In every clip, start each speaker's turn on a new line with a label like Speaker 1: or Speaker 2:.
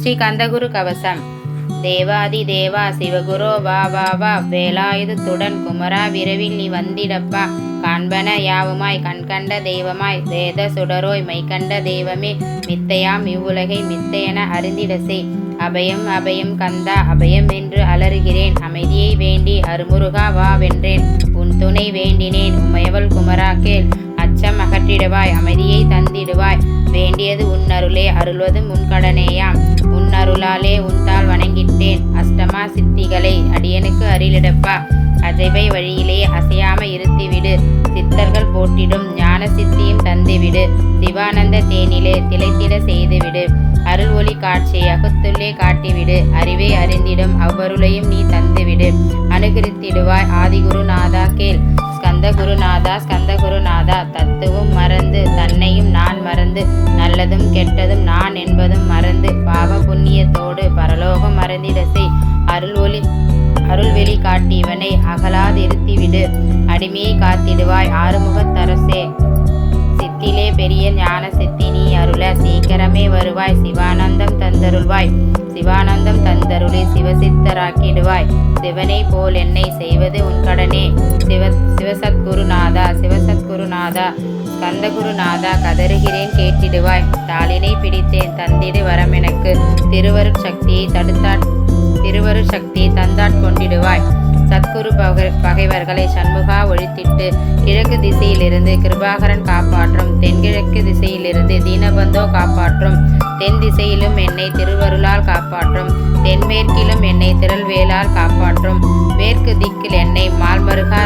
Speaker 1: ஸ்ரீ கந்தகுரு கவசம். தேவாதி தேவா சிவகுரோ வா வா வா வேலாயுதத்துடன் குமரா விரைவில் நீ வந்திடப்பா. காண்பன யாவுமாய் கண்கண்ட தெய்வமாய் வேத சுடரோய் மைக்கண்ட தெய்வமே மித்தையாம் இவ்வுலகை மித்தையென அறிந்திடசே அபயம் அபயம் கந்தா அபயம் என்று அலறுகிறேன். அமைதியை வேண்டி அருமுருகா வா வென்றேன். உன் துணை வேண்டினேன். உமையவள் குமரா கேள். அச்சம் அகற்றிடுவாய் அமைதியை தந்திடுவாய். வேண்டியது உன் அருளே அருள்வதும் உன் கடனேயாம். அருளாலே உன்தால் வணங்கிட்டேன். அஷ்டமா சித்திகளை அடியனுக்கு அருளிடப்பா. அஜைவை வழியிலே அசையாம இருத்திவிடு. சித்தர்கள் போட்டிடும் ஞான சித்தியும் தந்துவிடு. சிவானந்த தேனிலே திளைத்திட செய்துவிடு. அருள் ஒளி காட்சியை அகத்துள்ளே காட்டிவிடு. அறிவை அறிந்திடும் அவ்வருளையும் நீ தந்துவிடு. அனுகரித்திடுவாய் ஆதிகுருநாதா கேள். ஸ்கந்த குருநாதா ஸ்கந்த குருநாதா தத்துவம் மறந்து தன்னையும் நான் மறந்து நல்லதும் கெட்டதும் நான் என்பதும் மறந்து பாவ புண்ணியத்தோடு பரலோகம் மறந்திடசை அருள் ஒளி அருள்வெளி காட்டியவனை அகலாதிருத்திவிடு அடிமையை காத்திடுவாய் ஆறுமுகத்தரசே சித்திலே பெரிய ஞான சித்தி நீ அருள. சீக்கிரமே வருவாய் சிவானந்தம் தந்தருள்வாய். சிவானந்தம் தந்தருளி சிவசித்தராக்கிடுவாய். சிவனை போல் என்னை செய்வது உன் கடனே. சிவ சிவசத்குருநாதா நாதா கந்தகுருநாதா கதறுகிறேன் கேட்டிடுவாய். தாளினை பிடித்தேன் தந்திடு வரம் எனக்கு. திருவருட் சக்தியை தடுத்தாட் திருவருட் சக்தியை தந்தாட் கொண்டிடுவாய். சத்குரு பகை பகைவர்களை சண்முகா ஒழித்திட்டு கிழக்கு திசையிலிருந்து கிருபாகரன் காப்பாற்றும். தென்கிழக்கு திசையிலிருந்து தீனபந்தோ காப்பாற்றும். தென் திசையிலும் என்னை திருவருளால் காப்பாற்றும். தென்மேற்கிலும் என்னை திரள்வேலால் காப்பாற்றும். மேற்கு திக்கில் என்னை மால்மருகா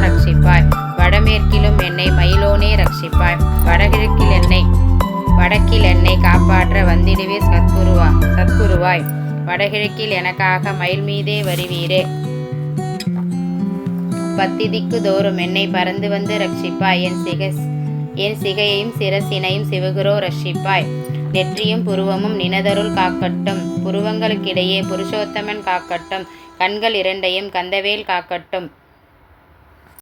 Speaker 1: வடகிழக்கில் என்னை வடக்கில் என்னை காப்பாற்ற வந்திடுவே சத்குருவா சத்குருவாய். வடகிழக்கில் எனக்காக மயில் மீதே வருவீரே. பத்திதிக்கு தோறும் என்னை பறந்து வந்து ரட்சிப்பாய். என் சிக என் சிகையையும் சிரசினையும் சிவகுரோ ரட்சிப்பாய். நெற்றியும் புருவமும் நினதருள் காக்கட்டும். புருவங்களுக்கிடையே புருஷோத்தமன் காக்கட்டும். கண்கள் இரண்டையும் கந்தவேல் காக்கட்டும்.